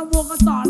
ราวงกันต่อน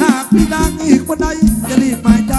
หากพี่ดังอีกคนใดจะรีบหมายใจ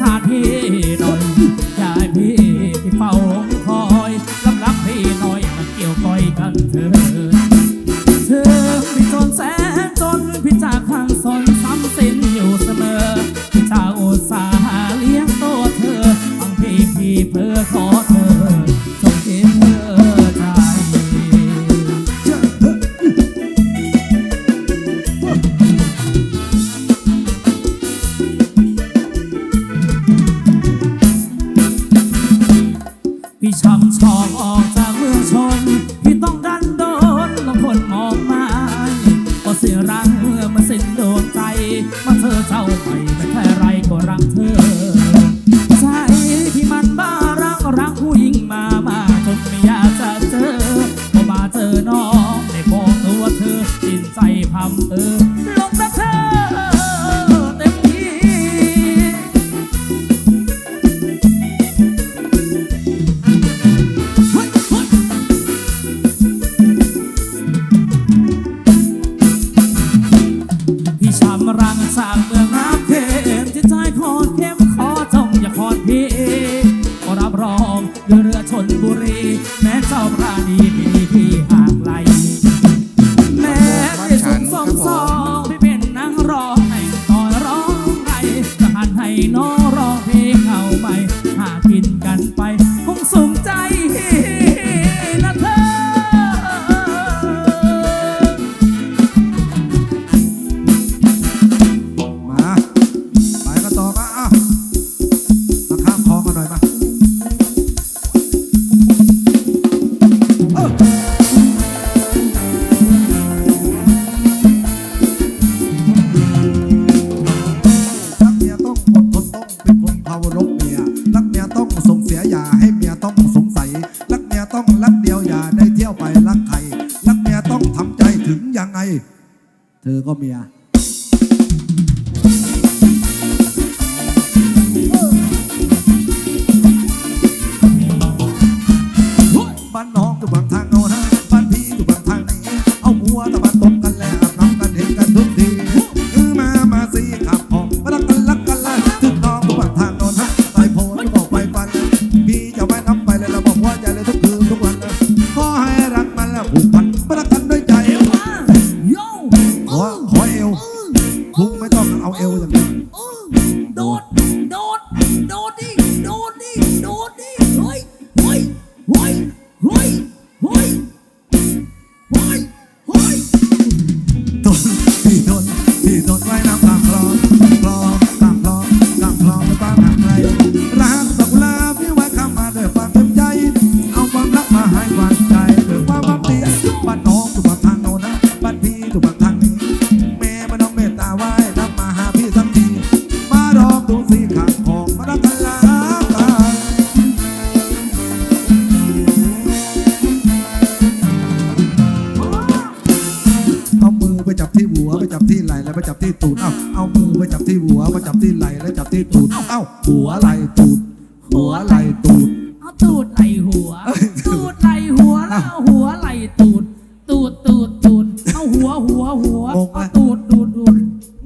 ชาติพี่น รักใคร รักเมียต้องทำใจถึงยังไง เธอก็เมีย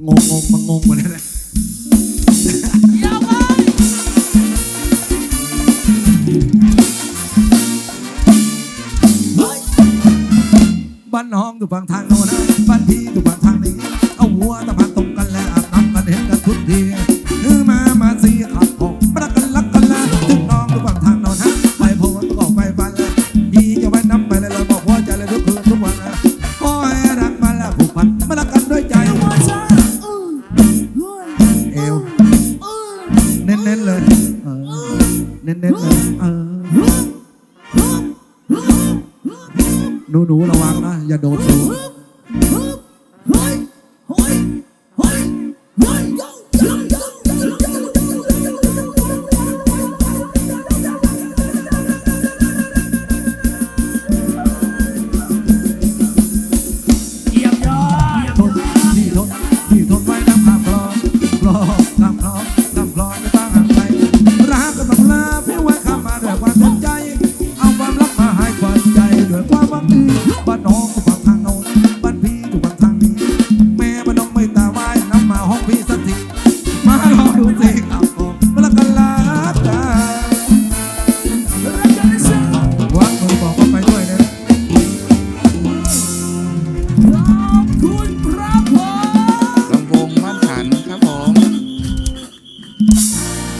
งงงมางงหมดเลยวนบ้านน้องอยู่บางทางโน้น